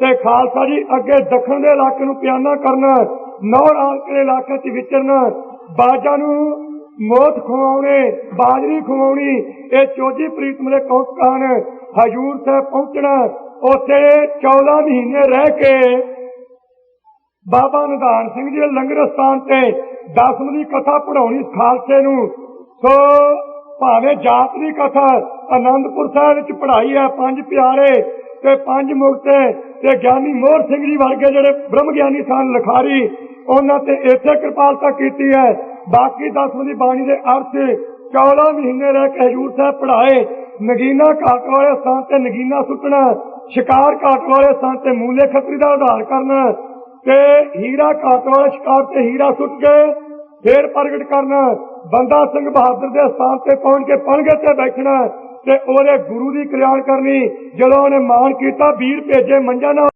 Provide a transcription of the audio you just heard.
ਤੇ ਖਾਲਸਾ ਜੀ, ਅੱਗੇ ਦੱਖਣ ਦੇ ਇਲਾਕੇ ਨੂੰ ਪਿਆਨਾ ਕਰਨਾ, ਨੌਰ ਆਲਕੇ ਇਲਾਕੇ 'ਚ ਵਿਚਰਨਾ। ਬਾਜਾਂ ਨੂੰ ਮੋਤ ਖਵਾਉਣੇ, ਬਾਜਰੀ ਖਵਾਉਣੀ, ਇਹ ਚੋਜੀ ਪ੍ਰੀਤਮ ਦੇ ਕੌਤਕਾਨ ਹਜੂਰ ਸਾਹਿਬ ਪਹੁੰਚਣਾ। ਉੱਥੇ 14 ਮਹੀਨੇ ਰਹਿ ਕੇ ਬਾਬਾ ਨਿਧਾਨ ਸਿੰਘ ਜੀ ਲੰਗਰ ਸਥਾਨ ਤੇ ਦਸਮ ਦੀ ਕਥਾ ਪੜਾਉਣੀ ਖਾਲਸੇ ਨੂੰ। ਸੋ ਭਾਵੇਂ ਜਾਤ ਦੀ ਕਥਾ, ਆਨੰਦਪੁਰ ਸਾਹਿਬ ਵਿੱਚ ਪੜਾਈ ਹੈ, ਪੰਜ ਪਿਆਰੇ ਤੇ ਪੰਜ ਮੁਕਤੇ ਤੇ ਗਿਆਨੀ ਮੋਹਰ ਸਿੰਘ ਜੀ ਵਰਗੇ ਜਿਹੜੇ ਬ੍ਰਹਮ ਗਿਆਨੀ ਸਨ, ਲਖਾਰੀ, ਉਹਨਾਂ ਤੇ ਇੱਥੇ ਕਿਰਪਾਲਤਾ ਕੀਤੀ ਹੈ। ਬਾਕੀ ਦਸਮ ਦੀ ਬਾਣੀ ਦੇ ਅਰਥ 14 ਮਹੀਨੇ ਰਹਿ ਕੇ ਹਜੂਰ ਸਾਹਿਬ ਪੜਾਏ ਨਗੀਨਾ ਘਾਟ ਵਾਲੇ ਸਥਾਨ ਤੇ ਨਗੀਨਾ ਸੁੱਟਣਾ, ਸ਼ਿਕਾਰ ਘਾਟ ਵਾਲੇ ਸਥਾਨ ਤੇ ਮੂਲੇ ਖਤਰੀ ਦਾ ਉਧਾਰ ਕਰਨਾ ਤੇ ਹੀਰਾ ਘਾਟ ਵਾਲੇ ਸ਼ਿਕਾਰ ਤੇ ਹੀਰਾ ਸੁੱਟ ਕੇ ਫੇਰ ਪ੍ਰਗਟ ਕਰਨਾ। ਬੰਦਾ ਸਿੰਘ ਬਹਾਦਰ ਦੇ ਸਥਾਨ ਤੇ ਪਹੁੰਚ ਕੇ ਪਣਗੇ ਤੇ ਬੈਠਣਾ। ਤੇ ਉਹਦੇ ਗੁਰੂ ਦੀ ਕਲਿਆਣ ਕਰਨੀ ਜਦੋਂ ਉਹਨੇ ਮਾਣ ਕੀਤਾ ਵੀਰ ਭੇਜੇ ਮੰਜਾ ਨਾਲ।